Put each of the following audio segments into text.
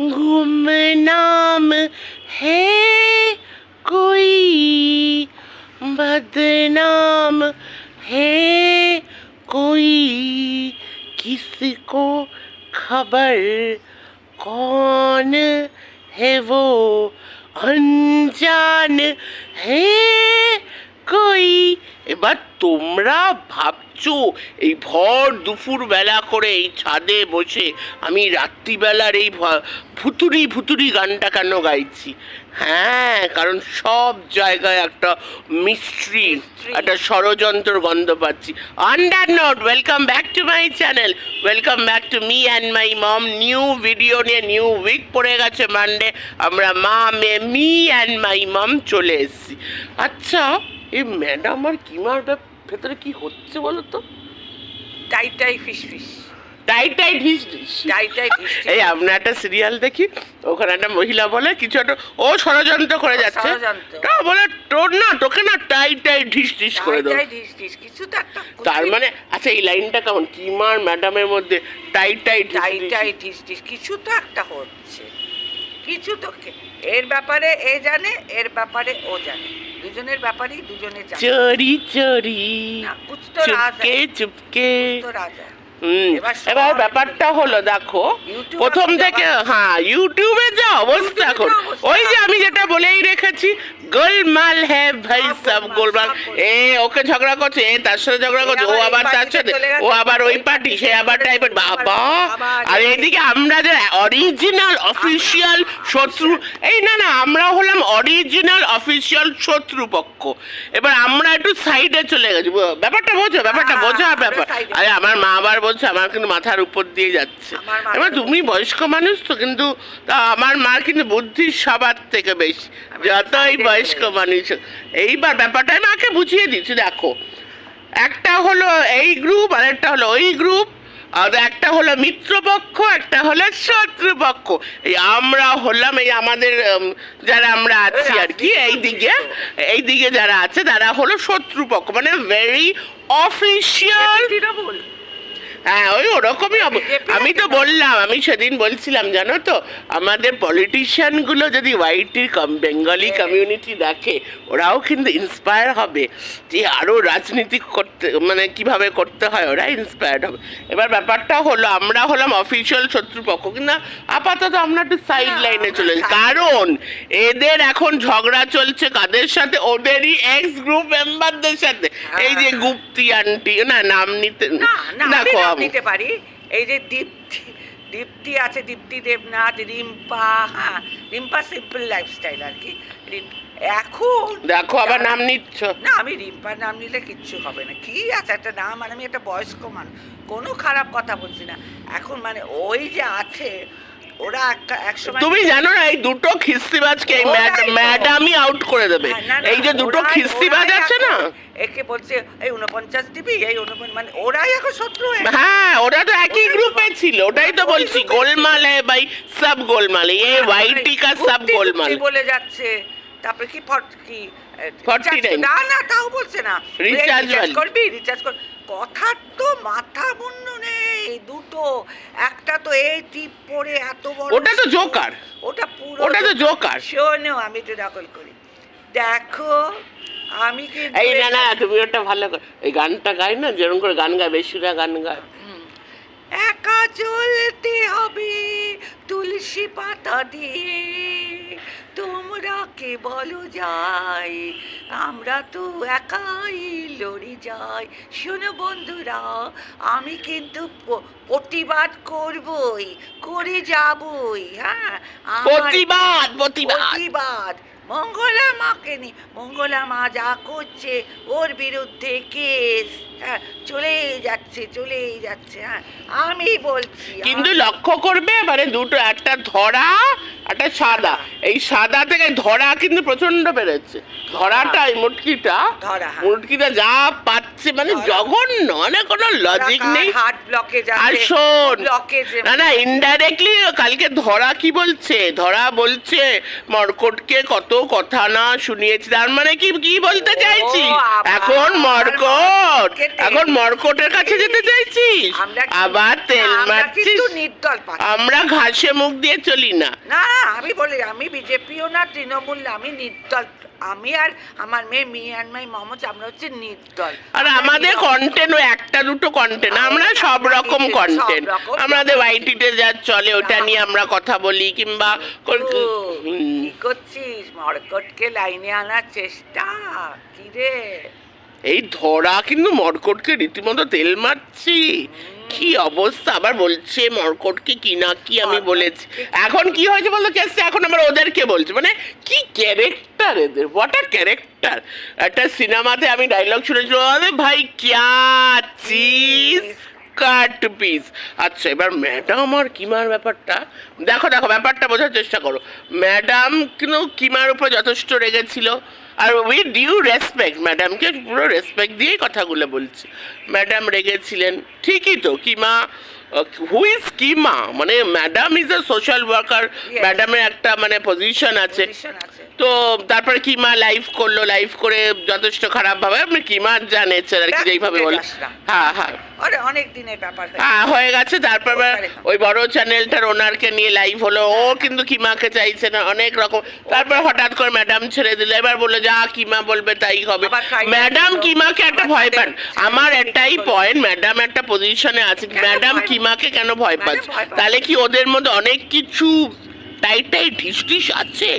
गुमनाम है कोई बदनाम है कोई किसको खबर कौन है वो अनजान है কই এবার তোমরা ভাবছ এই ভর দুপুর বেলা করে এই ছাদে বসে আমি রাত্রিবেলার এই ভুতুরি ভুতুরি গানটা কেন গাইছি? হ্যাঁ কারণ সব জায়গায় একটা মিস্ট্রি একটা ষড়যন্ত্র গন্ধ পাচ্ছি। That note welcome back to my channel welcome back to me and my mom new video নিয়ে নিউ উইক পড়ে গেছে মানডে আমরা মা মেয়ে মি অ্যান্ড মাই মম চলে এসেছি। আচ্ছা এই ম্যাডাম আর ব্যাপ- ভেতরে কি হচ্ছে বলো তো টাই টাই ফিস ফিস। টাই টাই ঢিস ঢিস। টাই টাই। এই আমরা একটা সিরিয়াল দেখি ওখানে একটা মহিলা বলে কিছু একটা ও ষড়যন্ত্র করে যাচ্ছে। তা বলে তোর না তোকে না টাই টাই ঢিস ঢিস করে টাই ঢিস ঢিস কিছু তো একটা তার মানে আচ্ছা এই লাইনটা কেমন? কিমার ম্যাডামের মধ্যে টাই টাই টাই। টাই ঢিস ঢিস কিছু তো একটা হচ্ছে। কিছু তো এর ব্যাপারে এ জানে এর ব্যাপারে ও জানে। দুজনের ব্যাপারেই দুজনে জানে চোরি চোরি না, কুছ তো রাজ চুপকে আছে। চুপকে তো রাজা হুম, এবার ব্যাপারটা হলো দেখো প্রথম থেকে হ্যাঁ ইউটিউবে যা অবস্থা এখন। ওই যে আমি যেটা বলেই রেখেছি গোলমাল হ্যাঁ ভাই সব সব গোলমাল। এ ওকে ঝগড়া করছে এ তার সাথে ঝগড়া করছে ও আবার তার সাথে ও আবার ওই পার্টি সে আবার টাইপের বাবা আর এই- এদিকে আমরা যে অরিজিনাল অফিসিয়াল শত্রু এই না না আমরা হলাম অরিজিনাল অফিসিয়াল শত্রুপক্ষ এবার আমরা একটু সাইডে চলে গেছি ব্যাপারটা বোঝো ব্যাপারটা হ্যাঁ, বোঝা ব্যাপার। আরে আমার মা আবার বলছে আমার কিন্তু মাথার উপর দিয়ে যাচ্ছে। এবার তুমি বয়স্ক মানুষ তো কিন্তু আমার মার কিন্তু বুদ্ধি সবার থেকে বেশি যতই বয়স্ক মানুষ এইবার ব্যাপারটা মাকে বুঝিয়ে দিচ্ছি দেখো। একটা হলো এই গ্রুপ আর একটা হলো ওই গ্রুপ আর একটা হলো মিত্রপক্ষ একটা হলো শত্রুপক্ষ। এই আমরা হলাম এই আমাদের যারা আমরা আছি আর কি এই দিকে এই দিকে যারা আছে তারা হলো শত্রুপক্ষ মানে ভেরি অফিসিয়াল হ্যাঁ ওই ওরকমই আমি তো বললাম আমি সেদিন বলছিলাম জানো তো আমাদের পলিটিশিয়ানগুলো যদি ওয়াইটির বেঙ্গলি হ্যাঁ। কমিউনিটি দেখে ওরাও কিন্তু ইন্সপায়ার হবে যে আরও রাজনীতি করতে মানে কীভাবে করতে হয় ওরা ইন্সপায়ার্ড হবে এবার ব্যাপারটা হলো আমরা হলাম অফিসিয়াল শত্রুপক্ষ কিন্তু আপাতত আমরা একটু সাইড লাইনে চলে। কারণ এদের এখন ঝগড়া চলছে কাদের সাথে ওদেরই এক্স গ্রুপ মেম্বারদের সাথে এই যে হ্যাঁ। গুপ্তি আন্টি না নাম নিতে দেখো নিতে পারি। এই যে দীপ্তি দীপ্তি আছে দীপ্তি দেবনাথ রিম্পা হ্যাঁ রিম্পা সিম্পল লাইফস্টাইল আর কি। এখন দেখো আবার নাম নিচ্ছ। না আমি রিম্পার নাম নিলে কিচ্ছু হবে না। কি আছে? একটা নাম আর আমি একটা বয়স্ক মানুষ। কোনো খারাপ কথা বলছি না। এখন মানে ওই যে আছে তুমি জানো না এই দুটো খিস্তিবাজকে এই ম্যাডামই আউট করে দেবে। হ্যাঁ, এই যে দুটো খিস্তিবাজ আছে না? একে বলছে এই উনপঞ্চাশ দিবি এই উনপঞ্চাশ মানে ওরাই এখন শত্রু হ্যাঁ ওরা তো একই গ্রুপে ছিল ওটাই তো বলছি গোলমাল হ্যাঁ ভাই সব গোলমাল এ হ্যাঁ, ওয়াইটি কা সব গোলমাল। বলে যাচ্ছে। তারপরে কি ফট কি না না তাও বলছে না। রিচার্জ করবি রিচার্জ কর কথা তো মাথা মুন্ডু নেই। দুটো একটা তো এই টিপ পরে এত বড় ওটা তো জোকার ওটা পুরো ওটা তো জোকার শোনো আমি তো নকল করি। দেখো আমি কিন্তু এই না না তুমি ওটা ভালো করে এই গানটা গাই না যেরকম করে গান গায় বেশিরা গান গায়। একা চলতে হবে তুলসী পাতা দিয়ে। কে বলো যাই আমরা তো একাই লড়ে যাই। শোনো বন্ধুরা আমি কিন্তু প্রতিবাদ করবই করে যাবই হ্যাঁ? প্রতিবাদ প্রতিবাদ। মঙ্গলা মাকে নি মঙ্গলা মা যা করছে ওর বিরুদ্ধে কেস হ্যাঁ? চলেই যাচ্ছে চলেই যাচ্ছে হ্যাঁ? আমি বলছি কিন্তু লক্ষ্য করবে মানে দুটো একটা ধরা একটা সাদা। এই সাদা থেকে ধরা কিন্তু প্রচণ্ড বেড়েছে। ধরাটা এই মুটকিটা ধরা, হ্যাঁ। মুটকিটা যা পাচ্ছে মানে জঘন্য মানে কোনো লজিক নেই। আর শোন না না ইনডাইরেক্টলি কালকে ধরা কি বলছে? ধরা বলছে মর্কটকে কত কথা না শুনিয়েছি। তার মানে কি কি বলতে চাইছি এখন মর্কট এখন মর্কটের কাছে যেতে চাইছিস? কি- আবার তেল মারছিস? পাচ্ছি আমরা ঘাসে মুখ দিয়ে চলি না। না আমি বলি আমি বিজেপিও না তৃণমূল আমি নির্দল। আমি আর আমার মেয়ে মি অ্যান্ড মাই মমজ আমরা হচ্ছে নির্দল। আর আমাদের। কন্টেন্ট একটা দুটো কন্টেন্ট আমরা সব রকম কন্টেন্ট আমাদের ওয়াইটিতে যা চলে ওটা নিয়ে আমরা কথা বলি কিংবা করছিস? মরকটকে লাইনে আনার চেষ্টা কি রে? এই ধরা কিন্তু মর্কটকে রীতিমতো তেল মারছি। কি অবস্থা? আবার বলছে মর্কটকে কি না কি আমি বলেছি। এখন কি হয়েছে বলতো কেসে এখন আমার ওদেরকে বলছে। মানে কি ক্যারেক্টার এদের? হোয়াট আ ক্যারেক্টার একটা সিনেমাতে আমি ডায়লগ শুনেছি আরে ভাই ক্যা চিজ কাট পিস। আচ্ছা এবার ম্যাডাম আর কিমার ব্যাপারটা? দেখো দেখো ব্যাপারটা বোঝার চেষ্টা করো। ম্যাডাম কিন্তু কিমার উপর যথেষ্ট রেগেছিল। আর উই ডিউ রেসপেক্ট ম্যাডামকে পুরো রেসপেক্ট দিয়েই কথাগুলো বলছি। ম্যাডাম রেগেছিলেন ঠিকই তো কিমা হু ইজ কিমা? মানে madam is a social worker. ম্যাডামের একটা মানে পজিশন আছে। তো তারপরে কিমা লাইভ করল লাইভ করে যথেষ্ট খারাপ ভাবে আপনি কিমা জানেছেন আর কি যেইভাবে বলে হ্যাঁ হ্যাঁ। অনেক দিনের ব্যাপার হ্যাঁ হয়ে গেছে তারপর ওই বড় চ্যানেলটার ওনারকে নিয়ে লাইভ হলো। ও কিন্তু কিমাকে চাইছে না অনেক রকম। তারপর হঠাৎ করে ম্যাডাম ছেড়ে দিল এবার বলল যা কিমা বলবে তাই হবে। ম্যাডাম কিমাকে একটা ভয় পান। আমার একটাই পয়েন্ট ম্যাডাম একটা পজিশনে আছে। ম্যাডাম কিমাকে কেন ভয় পাচ্ছে তাহলে কি ওদের মধ্যে অনেক কিছু টাইট টাইট ঢিস আছে?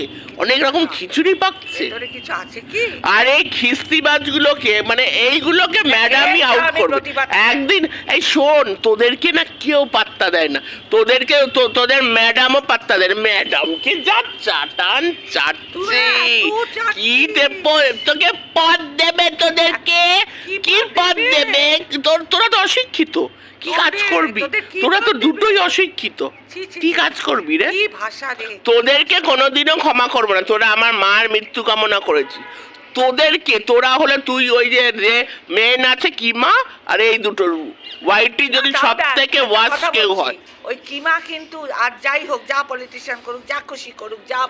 অনেক রকম খিচুড়ি পাচ্ছে ভেতরে কিছু আছে কি? আর এই খিস্তিবাজগুলোকে মানে এইগুলোকে ম্যাডামই আউট করবে। প্রতিবাদ একদিন এই শোন তোদেরকে না কেউ পাত্তা দেয় না। তোদেরকে তো তোদের ম্যাডামও পাত্তা দেয় ম্যাডামকে যা চাটান চাটছে। এত চাটছিস। কি দেব তোকে পদ দেবে তোদেরকে। কি কি পদ পদ দেবে? দেবে? তোর তোরা তো অশিক্ষিত। কি কাজ করবি? তোরা তো দুটোই অশিক্ষিত। কি কাজ করবি রে? তোদেরকে কোনোদিনও ক্ষমা করব না। তোরা আমার মার মৃত্যু কামনা করেছি। তোদেরকে তোরা হলে তুই ওই যে রে মেন আছে কিমা আর এই দুটো ওয়াইটি যদি সব থেকে ওয়াস কেউ হয়। ওই কিমা কিন্তু আর যাই হোক যা পলিটিশিয়ান করুক যা খুশি করুক যা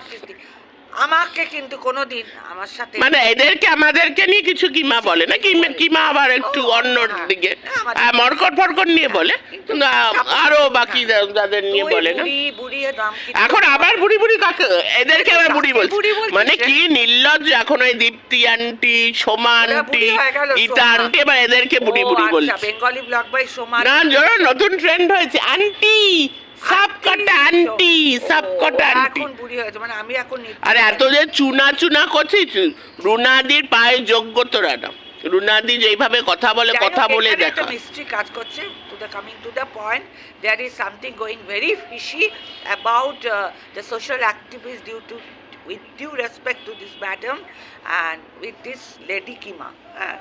আমাকে কিন্তু কোনোদিন আমার সাথে মানে এদেরকে আমাদেরকে নিয়ে কিছু কিমা বলে না? কিমা কিমা আবার একটু অন্য হ্যাঁ। দিকে। মরকট ফরকট নিয়ে বলে। আরও বাকি হ্যাঁ। যাদের নিয়ে বলে না। এখন আবার বুড়ি বুড়ি কাকে? এদেরকে আবার বুড়ি বলছে। মানে কি নির্লজ্জ এখন ওই দীপ্তি আন্টি সোমা আন্টি হয়ে সোমা। আন্টি এবার এদেরকে বুড়ি বুড়ি আচ্ছা, বলছে। বেঙ্গলি ব্লগ বাই সোমা না জোর নতুন ট্রেন্ড হয়েছে। Aunty aunty aunty. এখন বুড়ি হয়েছে মানে আমি এখন নিত্য- আরে এত যে চুনা চুনা করছিস? রুনাদির পায়ে যোগ্য তোরা না রুনাদি যেইভাবে কথা বলে যাই কথা বলে এখানে একটা দেখা মিস্ট্রি কাজ করছে। To the coming to the point there is something going very fishy about the social activist due to with due respect to this madam and with this lady Kima হ্যাঁ।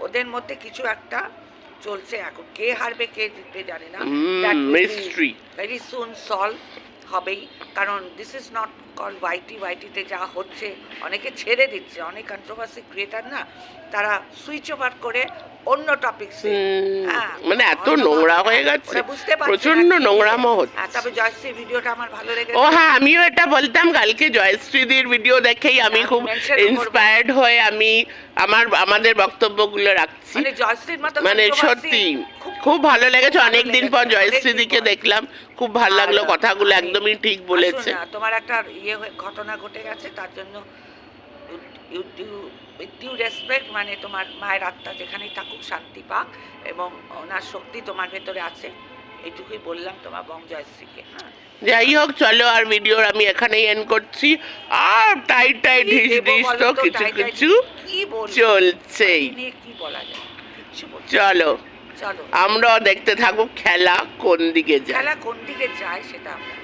ওদের মধ্যে কিছু একটা চলছে এখন। কে হারবে কে জিতবে জানে না। মিস্ট্রি. ভেরি সুন সলভ হবেই। কারণ this is not call YT ওয়াইটিতে যা হচ্ছে অনেকে ছেড়ে দিচ্ছে। অনেক কন্ট্রোভার্সি ক্রিয়েটার না তারা সুইচ ওভার করে অন্য টপিকসে হুম, মানে এত নোংরা হয়ে গেছে। প্রচণ্ড নোংরামো হচ্ছে। তবে জয়শ্রী ভিডিওটা আমার ভালো লেগেছে। ও হ্যাঁ আমিও এটা বলতাম কালকে জয়শ্রীদির ভিডিও দেখেই আমি হ্যাঁ, খুব ইন্সপায়ার্ড হয়ে আমি আমার আমাদের বক্তব্যগুলো রাখছি। মানে জয়শ্রীর মতো মানে সত্যি খুব- ভালো লেগেছে। অনেকদিন পর জয়শ্রীদিকে দেখলাম। খুব ভালো লাগল কথাগুলো আমি- একদমই ঠিক বলেছে তোমার একটা ইয়ে ঘটনা ঘটে গেছে তার জন্য ডিউ রেসপেক্ট মানে তোমার মায়ের আত্মা যেখানেই থাকুক শান্তি পাক এবং ওনার শক্তি তোমার ভেতরে আছে এইটুকুই বললাম তোমার বং জয়শ্রীকে হ্যাঁ। যাই হোক চলো আর ভিডিওর আমি এখানেই এন্ড করছি। আর টাইট টাইট ঢিস ঢিস তো কিছু কিছু? চলছেই। কি বলা যায়? চলো। চলো। আমরাও দেখতে থাকব খেলা কোন দিকে যায়। খেলা কোন দিকে যায় সেটা আমরা